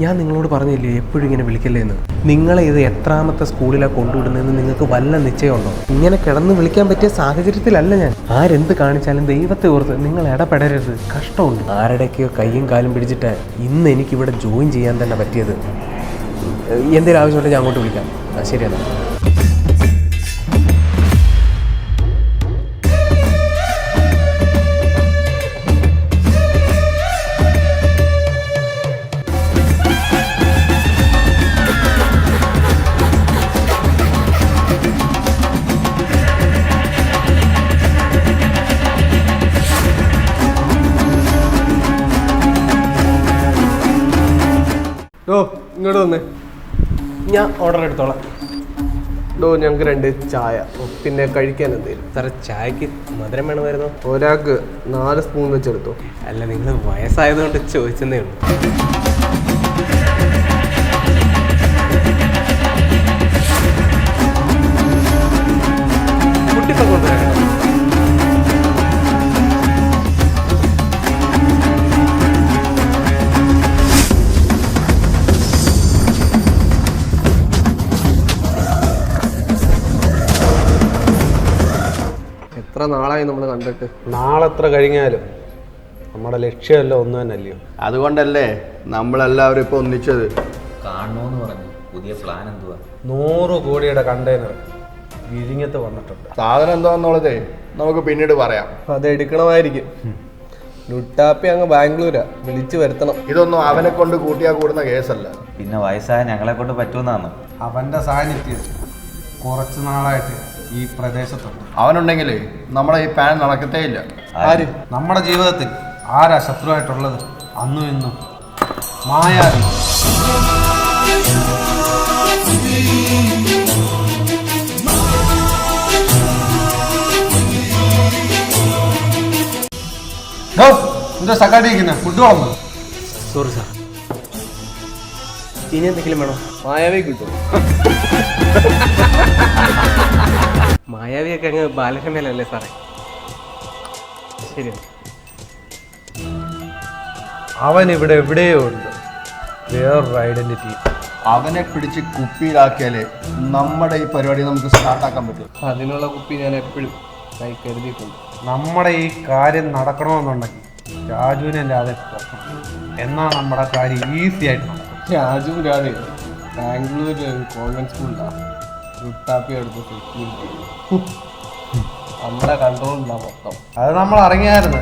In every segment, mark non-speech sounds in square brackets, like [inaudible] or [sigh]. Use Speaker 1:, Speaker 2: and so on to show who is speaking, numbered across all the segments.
Speaker 1: ഞാൻ നിങ്ങളോട് പറഞ്ഞില്ലേ എപ്പോഴും ഇങ്ങനെ വിളിക്കല്ലേ എന്ന് നിങ്ങളെ ഇത് എത്രാമത്തെ സ്കൂളിലാണ് കൊണ്ടുവിടുന്നതെന്ന് നിങ്ങൾക്ക് വല്ല നിശ്ചയമുണ്ടോ? ഇങ്ങനെ കിടന്ന് വിളിക്കാൻ പറ്റിയ സാഹചര്യത്തിലല്ല ഞാൻ. ആരെന്ത് കാണിച്ചാലും ദൈവത്തെ ഓർത്ത് നിങ്ങൾ ഇടപെടരുത്. കഷ്ടമുണ്ട്. ആരുടെയൊക്കെയോ കയ്യും കാലും പിടിച്ചിട്ട് ഇന്ന് എനിക്കിവിടെ ജോയിൻ ചെയ്യാൻ തന്നെ പറ്റിയത്. എന്തെങ്കിലും ആവശ്യമുണ്ടെങ്കിൽ ഞാൻ അങ്ങോട്ട് വിളിക്കാം. ശരിയെന്നാ.
Speaker 2: ഇങ്ങോട്ട് വന്നേ.
Speaker 1: ഞാൻ ഓർഡർ എടുത്തോളാം.
Speaker 2: ഡോ ഞങ്ങൾക്ക് രണ്ട് ചായ. പിന്നെ കഴിക്കാൻ എന്തെങ്കിലും
Speaker 1: സാറേ ചായക്ക് മധുരം വേണമായിരുന്നോ.
Speaker 2: ഒരാൾക്ക് നാല് സ്പൂൺ വെച്ചെടുത്തോ.
Speaker 1: അല്ല നിങ്ങൾ വയസ്സായതുകൊണ്ട് ചോദിച്ചതേ ഉള്ളൂ.
Speaker 2: നാളായി നമ്മൾ കണ്ടിട്ട്.
Speaker 3: നാളെ എത്ര കഴിഞ്ഞാലും നമ്മുടെ ലക്ഷ്യമല്ല ഒന്ന് തന്നെ അല്ലയോ
Speaker 4: അതുകൊണ്ടല്ലേ നമ്മളെല്ലാവരും ഇപ്പൊ ഒന്നിച്ചത്.
Speaker 5: കാണണോന്ന് പറഞ്ഞു. പുതിയ പ്ലാൻ എന്തുവാ?
Speaker 3: നൂറ് കോടിയുടെ കണ്ടെയ്നർ വിഴിഞ്ഞത്ത് വന്നിട്ടുണ്ട്.
Speaker 4: സാധനം എന്താന്നുള്ളതേ നമുക്ക് പിന്നീട് പറയാം.
Speaker 2: അത് എടുക്കണമായിരിക്കും. ലുട്ടാപ്പി അങ്ങ് ബാംഗ്ലൂരാ. വിളിച്ചു വരുത്തണം.
Speaker 4: ഇതൊന്നും അവനെ കൊണ്ട് കൂട്ടിയാ കൂടുന്ന കേസല്ല.
Speaker 5: പിന്നെ വയസ്സായ ഞങ്ങളെ കൊണ്ട് പറ്റുമെന്നാണ്
Speaker 3: അവന്റെ സാന്നിധ്യം കുറച്ച് നാളായിട്ട് ഈ പ്രദേശത്തുണ്ട്.
Speaker 4: അവനുണ്ടെങ്കിലേ നമ്മുടെ ഈ പാൻ നടക്കത്തേ ഇല്ല.
Speaker 2: ആര്?
Speaker 3: നമ്മുടെ ജീവിതത്തിൽ ആരാ ശത്രുവായിട്ടുള്ളത്? അന്നും ഇന്നും. മായാവി. ഡോ, എന്താ സക്കാട്ടിരിക്കുന്ന ഫുഡ് വളർന്നു
Speaker 1: സോറി സാർ ഇനി എന്തെങ്കിലും വേണോ?
Speaker 2: മായാവി കിട്ടും. [laughs]
Speaker 1: മായാവിയൊക്കെ അങ്ങ് ബാലരമേലല്ലേ സാറേ? ശരി.
Speaker 3: അവൻ ഇവിടെ എവിടെയോ ഉണ്ട് വേറൊരു ഐഡന്റിറ്റി.
Speaker 4: അവനെ പിടിച്ച് കുപ്പിയിലാക്കിയാലേ നമ്മുടെ ഈ പരിപാടി നമുക്ക് സ്റ്റാർട്ടാക്കാൻ പറ്റും.
Speaker 2: അതിനുള്ള കുപ്പി ഞാൻ എപ്പോഴും കൈ കരുതിയിട്ടുണ്ട്.
Speaker 3: നമ്മുടെ ഈ കാര്യം നടക്കണമെന്നുണ്ടെങ്കിൽ രാജുവിനെ അല്ലാതെ പൊക്കണം എന്നാ നമ്മുടെ കാര്യം ഈസി ആയിട്ട് നടക്കും
Speaker 2: രാജു രാധേ ബാംഗ്ലൂരിൽ ഒരു കോൺവെന്റ് സ്കൂളിലാണ് ലുട്ടാപ്പി എടുത്ത് നമ്മുടെ മൊത്തം.
Speaker 3: അത് നമ്മൾ അറിഞ്ഞായിരുന്നു.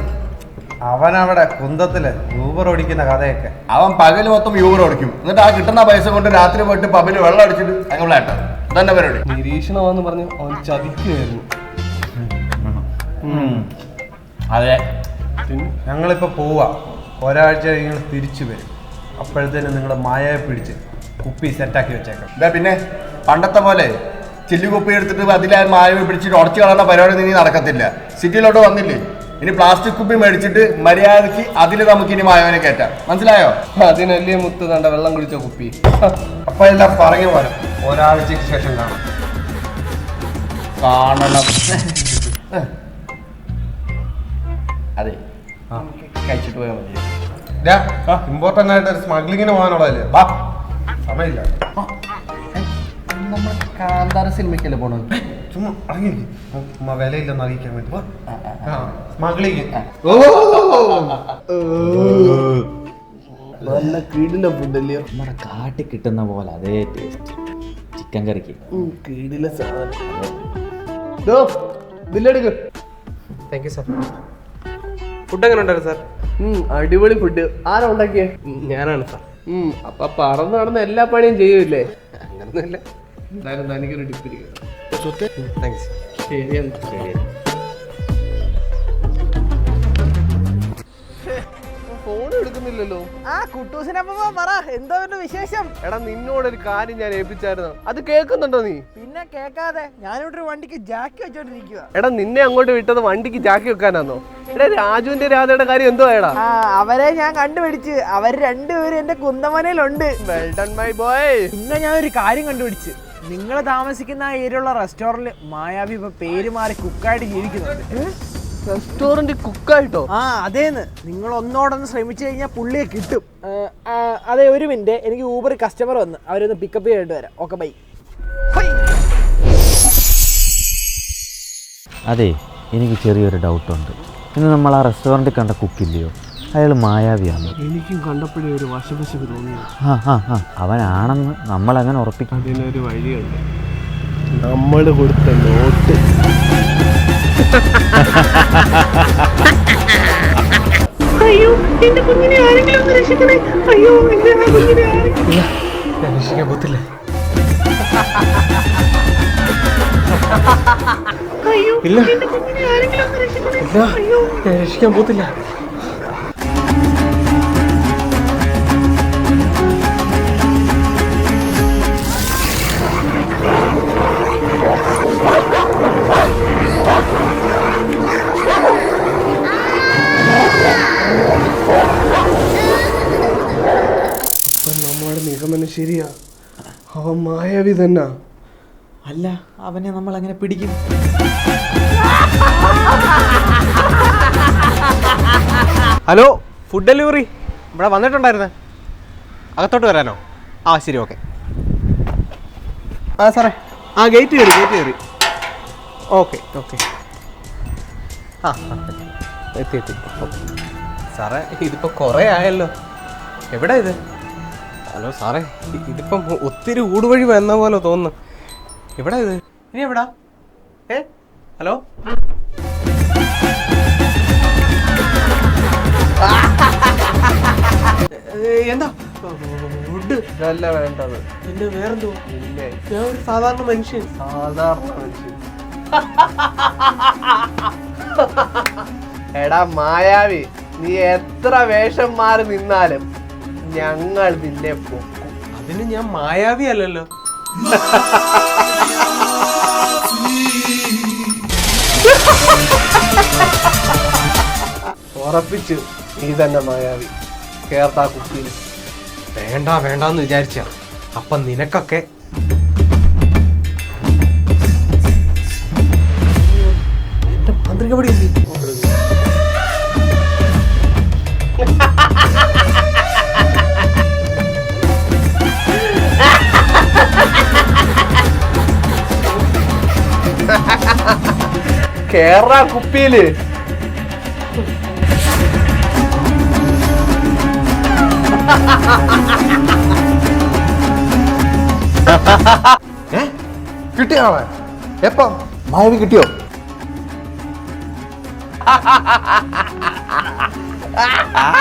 Speaker 3: അവിടെ കുന്തത്തിൽ യൂബർ ഓടിക്കുന്ന കഥയൊക്കെ.
Speaker 4: അവൻ പകൽ മൊത്തം യൂബർ ഓടിക്കും. എന്നിട്ട് ആ കിട്ടുന്ന പൈസ കൊണ്ട് രാത്രി പോയിട്ട് പബിൽ വെള്ളം അടിച്ചിട്ട് ഞങ്ങളായിട്ട് തന്നെ പരിപാടി?
Speaker 2: നിരീക്ഷണമെന്ന് പറഞ്ഞ് അവൻ ചതിക്കുമായിരുന്നു
Speaker 5: അതെ.
Speaker 3: ഞങ്ങളിപ്പോ പോവാ. ഒരാഴ്ച നിങ്ങൾ തിരിച്ചു വരും. അപ്പോഴത്തേനും നിങ്ങളുടെ മായയെ പിടിച്ച് കുപ്പി സെറ്റാക്കി വെച്ചേക്കാം.
Speaker 4: പിന്നെ. പണ്ടത്തെ പോലെ ചില്ലുകുപ്പി എടുത്തിട്ട് അതിലെ മായവ പിടിച്ചിട്ട് ഉടച്ചു കളയുന്ന പരിപാടി ഇനി നടക്കത്തില്ല. സിറ്റിയിലോട്ട് വന്നില്ലേ? ഇനി പ്ലാസ്റ്റിക് കുപ്പി മേടിച്ചിട്ട് മര്യാദയ്ക്ക് അതിൽ നമുക്ക് ഇനി മായവനെ കയറ്റാം. മനസ്സിലായോ?
Speaker 2: അതിനല്ലേ മുത്ത് തണ്ട വെള്ളം കുടിച്ച കുപ്പി.
Speaker 3: അപ്പൊ എല്ലാം പറഞ്ഞു പോലെ ഒരാഴ്ചക്ക് ശേഷം കാണാം.
Speaker 4: കാണണം. [laughs] അതെ. കഴിച്ചിട്ട് പോയാൽ മതി
Speaker 3: ഇമ്പോർട്ടന്റ് ആയിട്ട് സ്മഗ്ലിങ്ങിന് പോകാനുള്ളതല്ലേ? വാ. സമയമില്ല.
Speaker 4: നമ്മൾ കാന്താര സിനിമയ്ക്കല്ലേ പോണത്?
Speaker 3: ചുമ്മാ ചുമ്മാ വിലയില്ലെന്ന് അറിയിക്കാൻ വേണ്ടി. സ്മഗ്ലിങ്.
Speaker 2: നല്ല കീടിലെ ഫുഡല്ലേ?
Speaker 5: നമ്മുടെ കാട്ടിൽ കിട്ടുന്ന പോലെ അതേ ടേസ്റ്റ് ചിക്കൻ കറിക്ക്.
Speaker 2: കീടിലെ സാധനം. ദോ, ബില്ലെടുക്ക്
Speaker 1: താങ്ക് യു സാർ ഫുഡ് എങ്ങനെ ഉണ്ടായിരുന്നു സാർ
Speaker 2: അടിപൊളി ഫുഡ് ആരാ ഉണ്ടാക്കിയേ?
Speaker 1: ഞാനാണ് സാർ
Speaker 2: അപ്പൊ പറന്ന് നടന്ന എല്ലാ പണിയും ചെയ്യൂലേ
Speaker 1: അങ്ങനൊന്നുമില്ല.
Speaker 2: എന്തായാലും തനിക്കൊരു ടിപ്പ് ഇരിക്കണം
Speaker 1: താങ്ക് യു
Speaker 2: ശരി
Speaker 5: ശരി.
Speaker 2: ഫോൺ എടുക്കുന്നില്ലല്ലോ.
Speaker 6: ആ കുട്ടൂസിനപ്പ പറ എന്തോ വിശേഷം?
Speaker 2: എടാ നിന്നോട് ഒരു കാര്യം ഞാൻ ഏൽപ്പിച്ചായിരുന്നു. അത് കേൾക്കുന്നുണ്ടോ നീ?
Speaker 6: പിന്നെ കേക്കാതെ ഞാനിവിടെ ഒരു വണ്ടിക്ക് ജാക്കി വെച്ചോണ്ടിരിക്കുക
Speaker 2: എടാ നിന്നെ അങ്ങോട്ട് വിട്ടത് വണ്ടിക്ക് ജാക്കി വെക്കാനാന്നോ? എടാ രാജുവിന്റെ രാധയുടെ കാര്യം എന്തോ എടാ
Speaker 6: ആ അവരെ ഞാൻ കണ്ടുപിടിച്ച്. അവർ രണ്ടുപേരും എന്റെ കുന്തമനയിലുണ്ട്.
Speaker 2: വെൽ ഡൺ മൈ ബോയ്
Speaker 6: പിന്നെ ഞാൻ ഒരു കാര്യം കണ്ടുപിടിച്ച്. നിങ്ങൾ താമസിക്കുന്ന ആ ഏരിയയുള്ള റെസ്റ്റോറന്റിൽ മായാവി ഇപ്പൊ പേര് മാറി കുക്കായിട്ട് ജീവിക്കുന്നുണ്ട്.
Speaker 2: റെസ്റ്റോറന്റ് കുക്കായിട്ടോ?
Speaker 6: ആ അതേന്ന്. നിങ്ങൾ ഒന്നോടൊന്ന് ശ്രമിച്ചു കഴിഞ്ഞാൽ പുള്ളിയെ കിട്ടും. ആ, അതെ ഒരു മിനിറ്റ്. എനിക്ക് ഊബർ കസ്റ്റമർ വന്ന്. അവരൊന്ന് പിക്കപ്പ് ചെയ്തിട്ട് വരാം. ഓക്കെ ബൈ
Speaker 5: അതെ എനിക്ക് ചെറിയൊരു ഡൗട്ടുണ്ട് ഇന്ന് നമ്മൾ ആ റെസ്റ്റോറന്റിൽ കണ്ട കുക്കില്ലയോ അയാൾ മായാവിയാണ്.
Speaker 2: എനിക്കും കണ്ടപ്പോഴേ ഒരു വശവശവ് തോന്നി
Speaker 5: ആ ആ ആ അവനാണെന്ന് നമ്മളെങ്ങനെ ഉറപ്പിക്കും?
Speaker 2: അതിനൊരു വഴിയുണ്ട്. നമ്മൾ കൊടുത്ത നോട്ട്.
Speaker 1: അയ്യോ രക്ഷിക്കാൻ പോത്തില്ല ഇല്ല. ഇല്ല ഞാൻ രക്ഷിക്കാൻ പോത്തില്ല
Speaker 2: ശരിയാ. അവൻ മായാവി തന്നെ.
Speaker 5: അല്ല അവനെ നമ്മൾ അങ്ങനെ പിടിക്കും.
Speaker 1: ഹലോ ഫുഡ് ഡെലിവറി ഇവിടെ വന്നിട്ടുണ്ടായിരുന്നേ. അകത്തോട്ട് വരാനോ? ആ ശരി ഓക്കെ ആ സാറേ. ആ ഗേറ്റ് കയറി ഗേറ്റ് കയറി. ഓക്കെ ഓക്കെ ആ എത്തി എത്തി. സാറേ ഇതിപ്പോൾ കുറേ ആയല്ലോ. എവിടെ ഇത്? ഹലോ സാറേ ഇതിപ്പം ഒത്തിരി ഊടുവഴി വന്ന പോലെ തോന്നുന്നു. എവിടെ ഇത്? ഇനി എവിടാ? ഏ? ഹലോ? എന്താ? ഫുഡ്
Speaker 2: ഇതല്ല വേണ്ടത്.
Speaker 1: പിന്നെ വേറെന്തോ?
Speaker 2: ഇല്ലേ?
Speaker 1: ഞാൻ ഒരു സാധാരണ മനുഷ്യൻ.
Speaker 2: സാധാരണ മനുഷ്യൻ. എടാ മായാവി നീ എത്ര വേഷം മാറി നിന്നാലും ഞങ്ങൾ നിന്നെ പൊക്കും.
Speaker 1: അതിന് ഞാൻ മായാവി അല്ലല്ലോ.
Speaker 2: ഉറപ്പിച്ചു നീ തന്നെ മായാവി. കേർത്താ കുപ്പിയിൽ
Speaker 1: വേണ്ട വേണ്ടെന്ന് വിചാരിച്ച. അപ്പൊ നിനക്കൊക്കെ എന്റെ മാന്ത്രിക പടി [laughs]
Speaker 2: കേരള കുപ്പിയിൽ. [laughs]
Speaker 4: കിട്ടിയോ എപ്പം? മായവി കിട്ടിയോ? [laughs]